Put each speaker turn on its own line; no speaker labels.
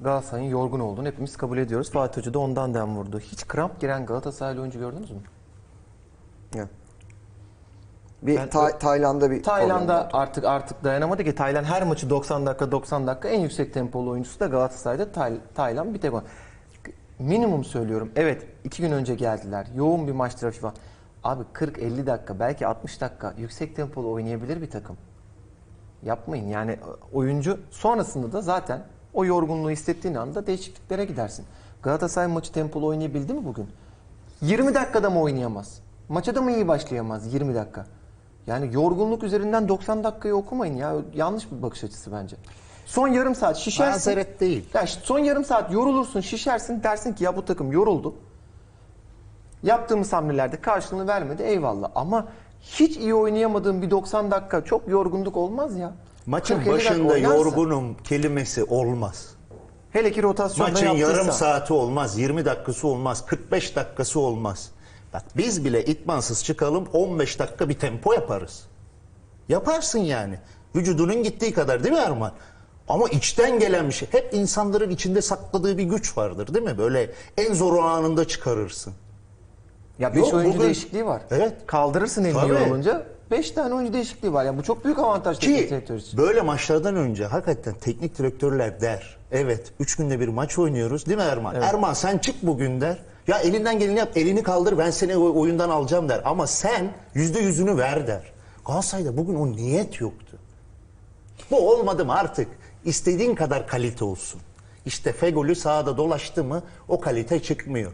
Galatasaray'ın yorgun olduğunu hepimiz kabul ediyoruz. Fatih Hoca da ondan dem vurdu. Hiç kramp giren Galatasaraylı oyuncu gördünüz mü?
Ya. Bir
Ben-
Ta- Tayland'da bir
Tayland'da artık artık dayanamadı ki Tayland her maçı 90 dakika 90 dakika en yüksek tempolu oyuncusu da Galatasaray'da Tay- Tayland bir tek o. Minimum söylüyorum. Evet iki gün önce geldiler. Yoğun bir maç trafiği var. Abi 40-50 dakika belki 60 dakika yüksek tempolu oynayabilir bir takım. Yapmayın yani oyuncu sonrasında da zaten o yorgunluğu hissettiğin anda değişikliklere gidersin. Galatasaray maçı tempolu oynayabildi mi bugün? 20 dakikada mı oynayamaz? Maça da mı iyi başlayamaz 20 dakika? Yani yorgunluk üzerinden 90 dakikayı okumayın ya. Yanlış bir bakış açısı bence. Son yarım saat şişersin.
Mazeret değil.
Ya son yarım saat yorulursun, şişersin dersin ki ya bu takım yoruldu. Yaptığımız hamlelerde karşılığını vermedi eyvallah. Ama hiç iyi oynayamadığım bir 90 dakika çok yorgunluk olmaz ya.
Maçın
40-50 dakika
başında yorgunum kelimesi olmaz.
Hele ki rotasyonda
Maçın
yaptıysa.
yarım saati olmaz, 20 dakikası olmaz, 45 dakikası olmaz. Bak biz bile itmansız çıkalım 15 dakika bir tempo yaparız. Yaparsın yani. Vücudunun gittiği kadar değil mi Erman? Ama içten gelen bir şey. Hep insanların içinde sakladığı bir güç vardır değil mi? Böyle en zor anında çıkarırsın.
Ya 5
Yok,
oyuncu
bugün-
değişikliği var.
Evet.
Kaldırırsın elini
Tabii.
yorulunca 5 tane oyuncu değişikliği var. Yani bu çok büyük avantaj teknik
Ki
direktör için.
böyle maçlardan önce hakikaten teknik direktörler der. Evet 3 günde bir maç oynuyoruz değil mi Erman? Erman sen çık bugün der. Ya elinden geleni yap elini kaldır ben seni o- oyundan alacağım der. Ama sen yüzde yüzünü ver der. Galatasaray'da bugün o niyet yoktu. Bu olmadı mı artık? İstediğin kadar kalite olsun. İşte Fegoli sahada dolaştı mı o kalite çıkmıyor.